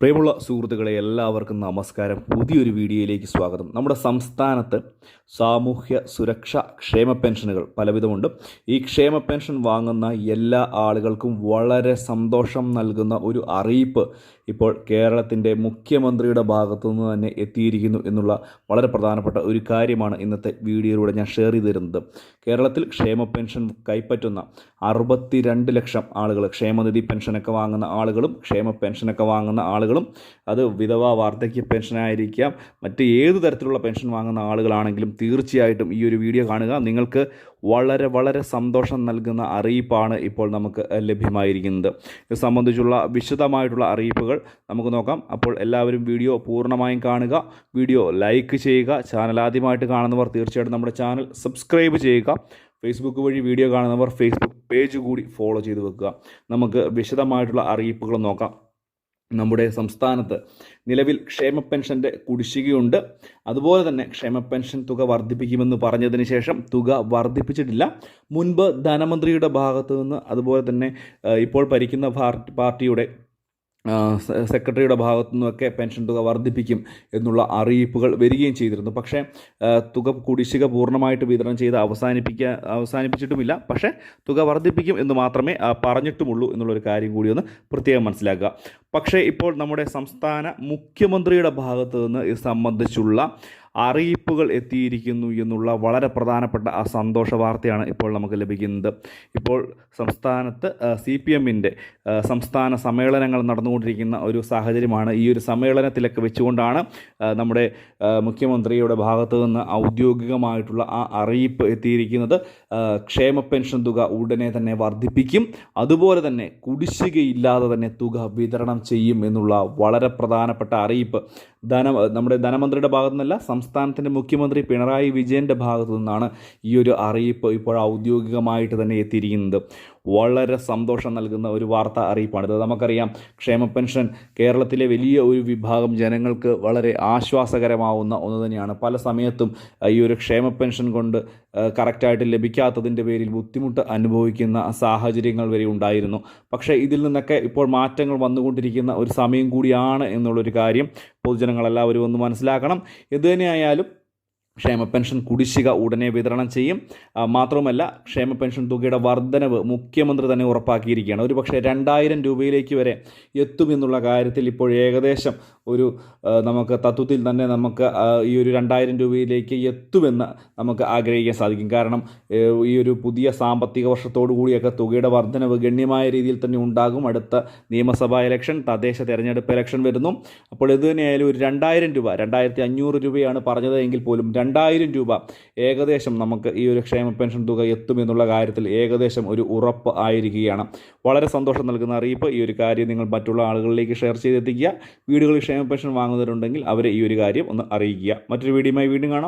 പ്രിയമുള്ള സുഹൃത്തുക്കളെ എല്ലാവർക്കും നമസ്കാരം. പുതിയൊരു വീഡിയോയിലേക്ക് സ്വാഗതം. നമ്മുടെ സംസ്ഥാനത്ത് സാമൂഹ്യ സുരക്ഷ ക്ഷേമ പെൻഷനുകൾ പലവിധമുണ്ട്. ഈ ക്ഷേമ പെൻഷൻ വാങ്ങുന്ന എല്ലാ ആളുകൾക്കും വളരെ സന്തോഷം നൽകുന്ന ഒരു അറിയിപ്പ് ഇപ്പോൾ കേരളത്തിന്റെ മുഖ്യമന്ത്രിയുടെ ഭാഗത്തു നിന്ന് തന്നെ എത്തിയിരിക്കുന്നു എന്നുള്ള വളരെ പ്രധാനപ്പെട്ട ഒരു കാര്യമാണ് ഇന്നത്തെ വീഡിയോയിലൂടെ ഞാൻ ഷെയർ ചെയ്ത് തരുന്നത് കേരളത്തിൽ ക്ഷേമ പെൻഷൻ കൈപ്പറ്റുന്ന അറുപത്തിരണ്ട് ലക്ഷം ആളുകൾ ക്ഷേമനിധി പെൻഷനൊക്കെ വാങ്ങുന്ന ആളുകളും ക്ഷേമ പെൻഷനൊക്കെ വാങ്ങുന്ന ആളുകളും അത് വിധവ വാർദ്ധക്യ പെൻഷനായിരിക്കാം. മറ്റ് ഏത് തരത്തിലുള്ള പെൻഷൻ വാങ്ങുന്ന ആളുകളാണെങ്കിലും തീർച്ചയായിട്ടും ഈ ഒരു വീഡിയോ കാണുക. നിങ്ങൾക്ക് വളരെ വളരെ സന്തോഷം നൽകുന്ന അറിയിപ്പാണ് ഇപ്പോൾ നമുക്ക് ലഭ്യമായിരിക്കുന്നത്. ഇത് സംബന്ധിച്ചുള്ള വിശദമായിട്ടുള്ള അറിയിപ്പുകൾ നമുക്ക് നോക്കാം. അപ്പോൾ എല്ലാവരും വീഡിയോ പൂർണമായും കാണുക. വീഡിയോ ലൈക്ക് ചെയ്യുക. ചാനൽ ആദ്യമായിട്ട് കാണുന്നവർ തീർച്ചയായിട്ടും നമ്മുടെ ചാനൽ സബ്സ്ക്രൈബ് ചെയ്യുക. ഫേസ്ബുക്ക് വഴി വീഡിയോ കാണുന്നവർ ഫേസ്ബുക്ക് പേജ് കൂടി ഫോളോ ചെയ്ത് വെക്കുക. നമുക്ക് വിശദമായിട്ടുള്ള അറിയിപ്പുകൾ നോക്കാം. നമ്മുടെ സംസ്ഥാനത്ത് നിലവിൽ ക്ഷേമ പെൻഷന്റെ കുടിശ്ശികയുണ്ട്. അതുപോലെ തന്നെ ക്ഷേമ പെൻഷൻ തുക വർദ്ധിപ്പിക്കുമെന്ന് പറഞ്ഞതിന് ശേഷം തുക വർദ്ധിപ്പിച്ചിട്ടില്ല. മുൻപ് ധനമന്ത്രിയുടെ ഭാഗത്തു നിന്ന് അതുപോലെ തന്നെ ഇപ്പോൾ ഭരിക്കുന്ന പാർട്ടി പാർട്ടിയുടെ സെക്രട്ടറിയുടെ ഭാഗത്തു നിന്നൊക്കെ പെൻഷൻ തുക വർദ്ധിപ്പിക്കും എന്നുള്ള അറിയിപ്പുകൾ വരികയും ചെയ്തിരുന്നു. പക്ഷേ തുക കുടിശ്ശിക പൂർണമായിട്ട് വിതരണം ചെയ്ത് അവസാനിപ്പിക്കുക അവസാനിപ്പിച്ചിട്ടുമില്ല. പക്ഷേ തുക വർദ്ധിപ്പിക്കും എന്ന് മാത്രമേ പറഞ്ഞിട്ടുമുള്ളൂ എന്നുള്ളൊരു കാര്യം കൂടി ഒന്ന് പ്രത്യേകം മനസ്സിലാക്കുക. പക്ഷേ ഇപ്പോൾ നമ്മുടെ സംസ്ഥാന മുഖ്യമന്ത്രിയുടെ ഭാഗത്തു നിന്ന് ഇത് സംബന്ധിച്ചുള്ള അറിയിപ്പുകൾ എത്തിയിരിക്കുന്നു എന്നുള്ള വളരെ പ്രധാനപ്പെട്ട ആ സന്തോഷ വാർത്തയാണ് ഇപ്പോൾ നമുക്ക് ലഭിക്കുന്നത്. ഇപ്പോൾ സംസ്ഥാനത്ത് സി പി എമ്മിന്റെ സംസ്ഥാന സമ്മേളനങ്ങൾ നടന്നുകൊണ്ടിരിക്കുന്ന ഒരു സാഹചര്യമാണ്. ഈ ഒരു സമ്മേളനത്തിലൊക്കെ വെച്ചുകൊണ്ടാണ് നമ്മുടെ മുഖ്യമന്ത്രിയുടെ ഭാഗത്തു നിന്ന് ഔദ്യോഗികമായിട്ടുള്ള ആ അറിയിപ്പ് എത്തിയിരിക്കുന്നത്. ക്ഷേമ പെൻഷൻ തുക ഉടനെ തന്നെ വർദ്ധിപ്പിക്കും. അതുപോലെ തന്നെ കുടിശ്ശികയില്ലാതെ തന്നെ തുക വിതരണം ചെയ്യും എന്നുള്ള വളരെ പ്രധാനപ്പെട്ട അറിയിപ്പ് ധന നമ്മുടെ ധനമന്ത്രിയുടെ ഭാഗത്തു നിന്നല്ല സംസ്ഥാനത്തിന്റെ മുഖ്യമന്ത്രി പിണറായി വിജയന്റെ ഭാഗത്തു നിന്നാണ് ഈ ഒരു അറിയിപ്പ് ഇപ്പോൾ ഔദ്യോഗികമായിട്ട് തന്നെ എത്തിയിരിക്കുന്നത്. വളരെ സന്തോഷം നൽകുന്ന ഒരു വാർത്ത അറിയിപ്പാണ് ഇത് നമുക്കറിയാം ക്ഷേമ പെൻഷൻ കേരളത്തിലെ വലിയ ഒരു വിഭാഗം ജനങ്ങൾക്ക് വളരെ ആശ്വാസകരമാവുന്ന ഒന്ന് തന്നെയാണ്. പല സമയത്തും ഈ ഒരു ക്ഷേമ പെൻഷൻ കൊണ്ട് കറക്റ്റായിട്ട് ലഭിക്കാത്തതിന്റെ പേരിൽ ബുദ്ധിമുട്ട് അനുഭവിക്കുന്ന സാഹചര്യങ്ങൾ വരെ ഉണ്ടായിരുന്നു. പക്ഷേ ഇതിൽ നിന്നൊക്കെ ഇപ്പോൾ മാറ്റങ്ങൾ വന്നുകൊണ്ടിരിക്കുന്ന ഒരു സമയം കൂടിയാണ് എന്നുള്ളൊരു കാര്യം പൊതുജനങ്ങളെല്ലാവരും ഒന്ന് മനസ്സിലാക്കണം. എന്തുതന്നെയായാലും ക്ഷേമ പെൻഷൻ കുടിശ്ശിക ഉടനെ വിതരണം ചെയ്യും. മാത്രവുമല്ല ക്ഷേമ പെൻഷൻ തുകയുടെ വർധനവ് മുഖ്യമന്ത്രി തന്നെ ഉറപ്പാക്കിയിരിക്കുകയാണ്. ഒരു പക്ഷേ രണ്ടായിരം രൂപയിലേക്ക് വരെ എത്തുമെന്നുള്ള കാര്യത്തിൽ ഇപ്പോൾ ഏകദേശം ഒരു നമുക്ക് തത്വത്തിൽ തന്നെ നമുക്ക് ഈ ഒരു രണ്ടായിരം രൂപയിലേക്ക് എത്തുമെന്ന് നമുക്ക് ആഗ്രഹിക്കാൻ സാധിക്കും. കാരണം ഈ ഒരു പുതിയ സാമ്പത്തിക വർഷത്തോടു കൂടിയൊക്കെ തുകയുടെ വർധനവ് ഗണ്യമായ രീതിയിൽ തന്നെ ഉണ്ടാകും. അടുത്ത നിയമസഭാ ഇലക്ഷൻ തദ്ദേശ തെരഞ്ഞെടുപ്പ് ഇലക്ഷൻ വരുന്നു. അപ്പോൾ ഇത് തന്നെയായാലും ഒരു രണ്ടായിരം രൂപ രണ്ടായിരത്തി അഞ്ഞൂറ് രൂപയാണ് പറഞ്ഞത് എങ്കിൽ പോലും രണ്ടായിരം രൂപ ഏകദേശം നമുക്ക് ഈ ഒരു ക്ഷേമ പെൻഷൻ തുക എത്തുമെന്നുള്ള കാര്യത്തിൽ ഏകദേശം ഒരു ഉറപ്പ് ആയിരിക്കുകയാണ്. വളരെ സന്തോഷം നൽകുന്ന അറിയിപ്പ്. ഈ ഒരു കാര്യം നിങ്ങൾ മറ്റുള്ള ആളുകളിലേക്ക് ഷെയർ ചെയ്തെത്തിക്കുക. വീടുകളിൽ ക്ഷേമ പെൻഷൻ വാങ്ങുന്നവരുണ്ടെങ്കിൽ അവരെ ഈ ഒരു കാര്യം ഒന്ന് അറിയിക്കുക. മറ്റൊരു വീഡിയോയുമായി വീണ്ടും കാണാം.